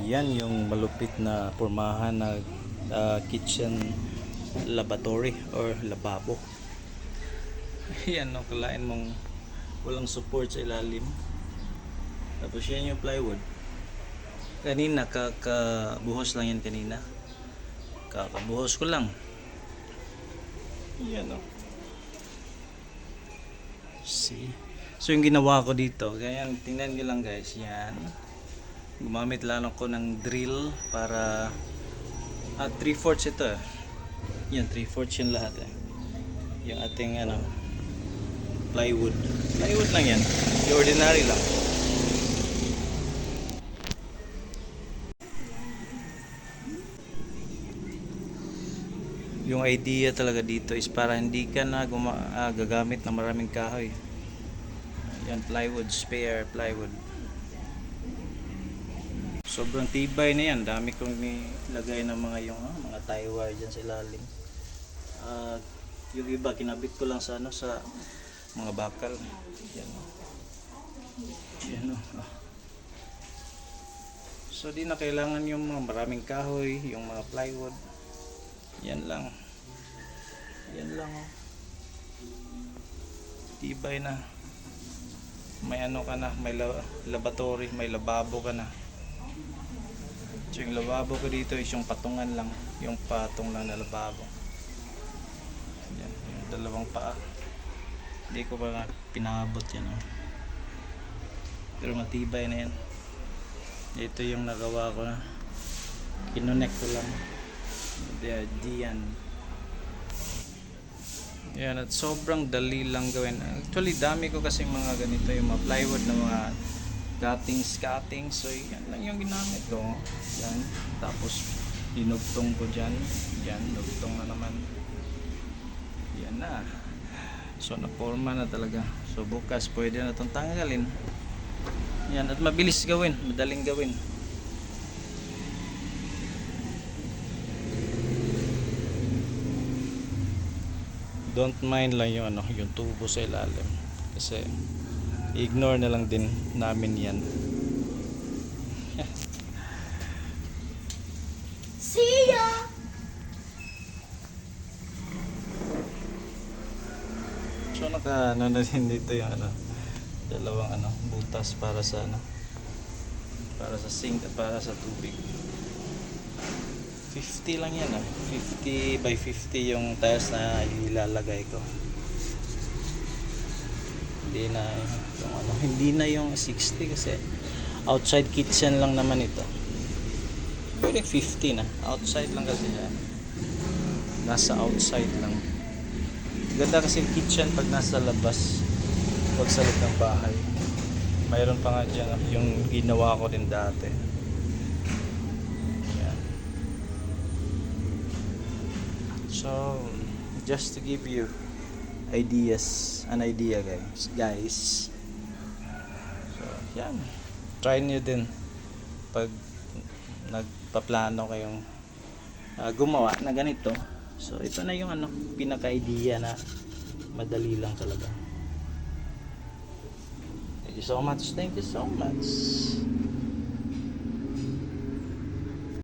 Yan yung malupit na pormahan na ah, kitchen lavatory or lababo. Yan, no, kalain mong walang support sa ilalim. Tapos yan yung plywood. Kanina, kakabuhos lang yan kanina. Kakabuhos ko lang. Yan, no. See? So yung ginawa ko dito, ganyan, tingnan nyo lang guys, yan. Gumamit lang ako ng drill para at 3 fourths ito eh. Yan, 3 fourths yung lahat eh. Yung ating ano, plywood. Plywood lang yan. Yung ordinary lang. Yung idea talaga dito is para hindi ka na guma- ah, gagamit ng maraming kahoy. Yan, plywood, spare plywood. Sobrang tibay na yan. Dami kong nilagay ng mga yung ah, mga tie wire dyan sa ilalim. At yung iba, kinabit ko lang sa ano sa mga bakal. Yan. oh. Yan oh. So di na kailangan yung mga maraming kahoy, yung mga plywood. Yan lang. Yan lang oh. Tibay na. May ano ka na, may la- laboratory, may lababo ka na. So yung lababo ko dito is yung patungan lang, yung patong lang na lababo. Yan, yung dalawang paa. Hindi ko pa pinabot yan oh. Pero matibay na yan. Ito yung nagawa ko na. Kinonek ko lang. There, diyan. Yan, at sobrang dali lang gawin. Actually, dami ko kasi mga ganito, yung mga plywood na mga cuttings, cuttings. So, yan lang yung ginamit ko. Yan. Tapos, dinugtong ko dyan. Yan, dugtong na naman. Yan na. So, naporma na talaga. So, bukas pwede na itong tanggalin. Yan, at mabilis gawin. Madaling gawin. don't mind lang yung ano, yung tubo sa ilalim. Kasi ignore na lang din namin 'yan. See ya! So naka ano na din dito yung ano, dalawang ano, butas para sa ano, para sa sink at para sa tubig. 50 lang yan ah. 50 by 50 yung tiles na ilalagay ko. Hindi na yung ano, hindi na yung 60 kasi outside kitchen lang naman ito. Pwede 50 na. Outside lang kasi yan. Nasa outside lang. Ganda kasi kitchen pag nasa labas. Pag sa loob ng bahay. Mayroon pa nga dyan yung ginawa ko din dati. Yan. So, just to give you ideas, an idea guys. Guys. Yan. Try nyo din pag nagpaplano kayong ah, gumawa na ganito. So, ito na yung ano, pinaka-idea na madali lang talaga. Thank you so much. Thank you so much.